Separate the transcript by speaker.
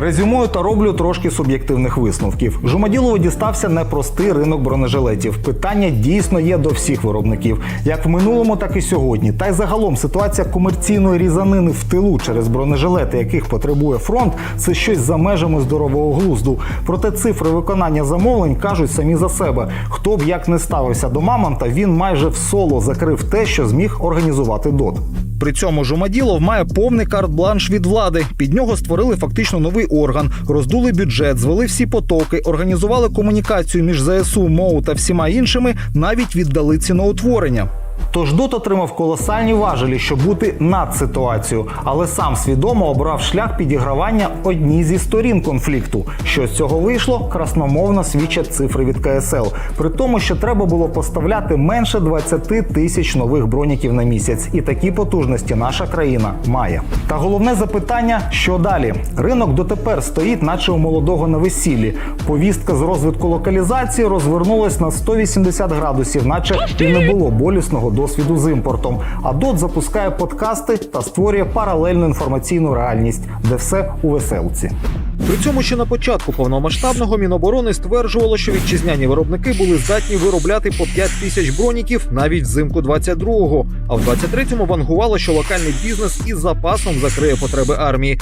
Speaker 1: Резюмую та роблю трошки суб'єктивних висновків. Жумаділову дістався непростий ринок бронежилетів. Питання дійсно є до всіх виробників, як в минулому, так і сьогодні. Та й загалом ситуація комерційної різанини в тилу через бронежилети, яких потребує фронт, це щось за межами здорового глузду. Проте цифри виконання замовлень кажуть самі за себе. Хто б як не ставився до мамонта, він майже в соло закрив те, що зміг організувати ДОТ. При цьому Жумаділов має повний карт-бланш від влади. Під нього створили фактично новий орган, роздули бюджет, звели всі потоки, організували комунікацію між ЗСУ, МОУ та всіма іншими, навіть віддали ціноутворення. Тож ДОТ отримав колосальні важелі, щоб бути над ситуацією, але сам свідомо обрав шлях підігравання одній зі сторін конфлікту. Що з цього вийшло, красномовно свідчать цифри від КСЛ. При тому, що треба було поставляти менше 20 тисяч нових броніків на місяць, і такі потужності наша країна має. Та головне запитання: що далі? Ринок дотепер стоїть, наче у молодого на весіллі. Повістка з розвитку локалізації розвернулась на 180 градусів, наче і не було болісного досвіду з імпортом. А ДОТ запускає подкасти та створює паралельну інформаційну реальність, де все у веселці. При цьому ще на початку повномасштабного Міноборони стверджувало, що вітчизняні виробники були здатні виробляти по 5 тисяч броніків навіть взимку 22-го. А в 23-му вангувало, що локальний бізнес із запасом закриє потреби армії.